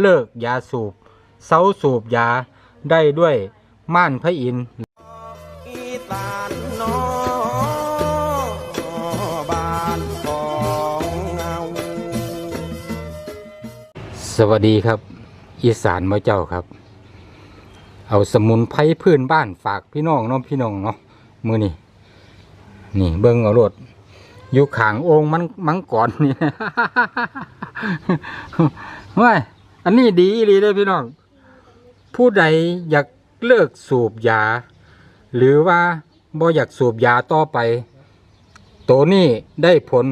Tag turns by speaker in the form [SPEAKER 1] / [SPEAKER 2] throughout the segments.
[SPEAKER 1] เลิกยาสูบเซาสูบยาได้ด้วยม่านพระอินทร์สวัสดีครับ อีสานมาเจ้าครับ เอาสมุนไพรพื้นบ้านฝากพี่น้องเน้องพี่น้องเนาะมือนี่นี่เบิ้งเอารถอยู่ขางองค์มันมังก่อนนี่ว้าย อันนี้ดีอีหลีเลยพี่น้อง ผู้ใดอยากเลิกสูบยา หรือว่าบ่อยากสูบยาต่อไป ตัวนี้ได้ผล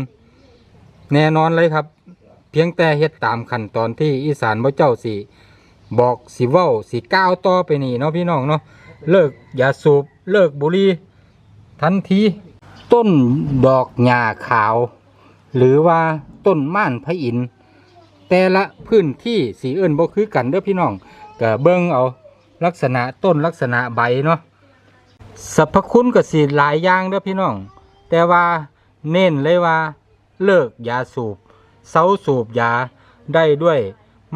[SPEAKER 1] แน่นอนเลยครับ เพียงแต่เฮ็ดตามขั้นตอนที่อีสานบ่เจ้าสิบอกสิเว้าสิก้าวต่อไปนี่เนาะพี่น้องเนาะเลิกยาสูบเลิกบุหรี่ทันทีต้นดอกหญ้าขาว หรือว่าต้นม่านพระอินทร์ แต่ละพื้นที่สีเอื่นบ่คือกันเด้อพี่น้องก็เบิ่งเอาลักษณะต้นลักษณะใบเนาะสรรพคุณก็สิหลายอย่างเด้อพี่น้อง แต่ว่าเน้นเลยว่า เลิกยาสูบเซาสูบยาได้ด้วย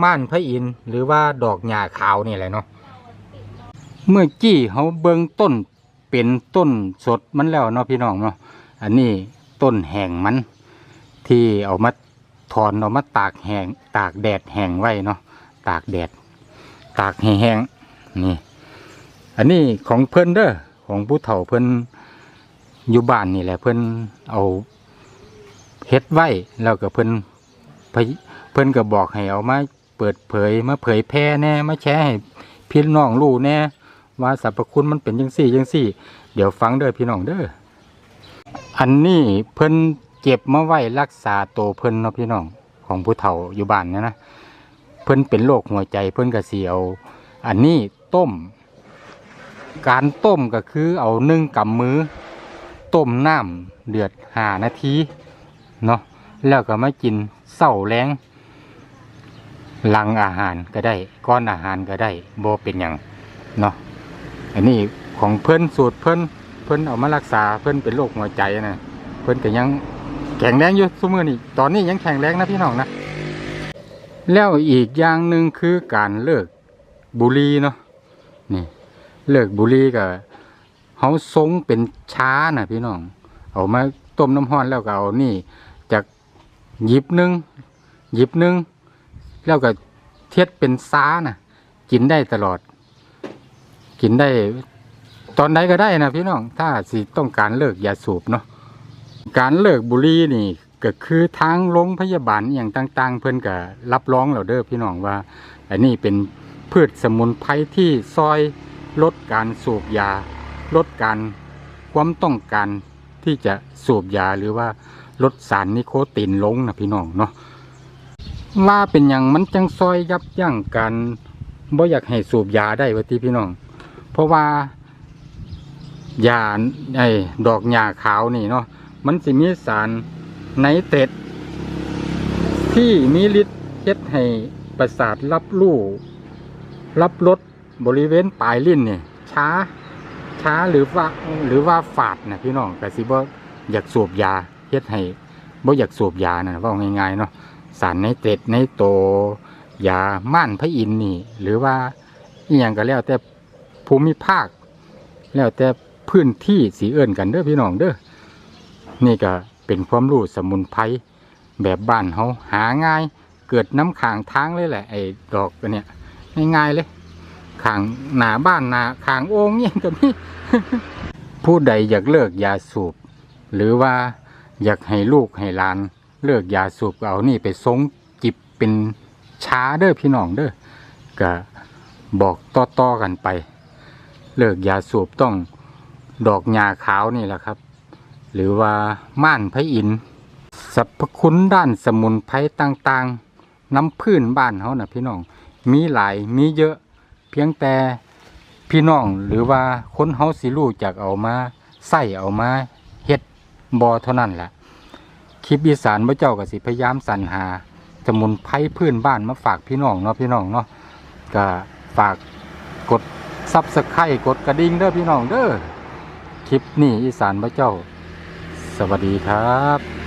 [SPEAKER 1] ม่านพระอินหรือว่าดอกหญ้าขาวนี่แหละเนาะเมื่อกี้เขาเบิ่งต้นเป็นต้นสดมันแล้วเนาะพี่น้องเนาะอันนี้ต้นแห้งมันที่เอามา ถอนเอามาตากแห้งตากแดดแห้งไว้เนาะตากแดด ตากแห้งนี่อันนี้ของเพิ่นเด้อของผู้เฒ่าเพิ่นอยู่บ้านนี่แหละเพิ่นเอาเฮ็ดไว้แล้วก็เพิ่นเพิ่นก็บอกให้เอามาเปิดเผยมาเผยแพร่แน่มาแชร์ให้พี่น้องรู้แน่ว่าสรรพคุณมันเป็นจังซี่จังซี่ เดี๋ยวฟังเด้อพี่น้องเด้ออันนี้เพิ่น เก็บมาไว้รักษาตัวเพิ่นเนาะพี่น้องของผู้เฒ่าอยู่บ้านเนี่ยนะเพิ่นเป็นโรคหัวใจเพิ่นก็สิเอาอันนี้ต้ม การต้มก็คือเอานึ่งกำมือ ต้มน้ำเดือดหานาทีเนาะแล้วก็มากินเศร้าแรงหลังอาหารก็ได้ก้อนอาหารก็ได้โบเป็นอย่างเนาะอันนี้ของเพิ่นสูตรเพิ่นเพิ่นเอามารักษาเพิ่นเป็นโรคหัวใจนะเพิ่นก็ยัง ข็งแรงอยู่ซุมือนี่ตอนนี้ยังแข็งแรงนะพี่น้องนะ แล้วอีกอย่างหนึ่งคือการเลิกบุหรี่เนาะนี่เลิกบุหรี่ก็เขาทรงเป็นช้านะพี่น้อง เอามาต้มน้ำร้อนแล้วก็เอานี่จากหยิบหนึ่งหยิบหนึ่งแล้วก็เทียดเป็นซ้านะกินได้ตลอด กินได้ ตอนใดก็ได้นะพี่น้อง ถ้าสิต้องการเลิกยาสูบเนาะ การเลิกบุหรี่นี่ก็คือทางโรงพยาบาลอย่างต่าง ๆ เพื่อนก็รับรองแล้วเด้อพี่น้องว่า อันนี้เป็นพืชสมุนไพรที่ซอยลดการสูบยา ลดการความต้องการที่จะสูบยาหรือว่าลดสารนิโคตินลงนะพี่น้องเนาะว่าเป็นอย่างมันจังซอยยับยั้งการบ่อยากให้สูบยาได้วะที่พี่น้อง เพราะว่ายาไอ้ดอกหญ้าขาวนี่เนาะ มันสิมีสารไนเตรตที่มีฤทธิ์เฮ็ดให้ประสาทรับรู้รับรสบริเวณปลายลิ้นเนี่ยช้า ช้าหรือว่าหรือว่าฝาดนะพี่น้องแต่สิบ่อยากสูบยาเฮ็ดให้บ่อยากสูบยานะว่าง่ายๆเนาะสารในเตร็ดในโตยาม่านพระอินนี่ หรือว่าอีหยังก็แล้วแต่ภูมิภาค แล้วแต่พื้นที่สีเอื่นกันเด้อพี่น้องเด้อ นี่ก็เป็นความรู้สมุนไพรแบบบ้านเฮาหาง่าย เกิดน้ำขางทางเลยแหละไอ้ดอกอันเนี่ยง่ายๆเลยขางหนาบ้านหนาขางโอ่งเนี่ยก็มีผู้ใดอยากเลิกยาสูบ หรือว่าอยากให้ลูกให้หลาน เลิกยาสูบเอานี่ไปสงจิบเป็นช้าเด้อพี่น้องเด้อก็บอกต่อๆกันไป เลิกยาสูบต้องดอกหญ้าขาวนี่แหละครับ หรือว่าม่านพระอินทร์สรรพคุณด้านสมุนไพรต่างๆ น้ำพื้นบ้านเขานะพี่น้อง มีหลายมีเยอะเพียงแต่พี่น้องหรือว่าคนเฮาสิรู้จักเอามาใส่เอามาเฮ็ดบอเท่านั้นแหละคลิปอีสานพระเจ้าก็สิพยายามสรรหาสมุนไพรพื้นบ้านมาฝากพี่น้องเนาะพี่น้องเนาะก็ฝากกดซับสไครต์กดกระดิ่งเด้อพี่น้องเด้อคลิปนี้อีสานพระเจ้า สวัสดีครับ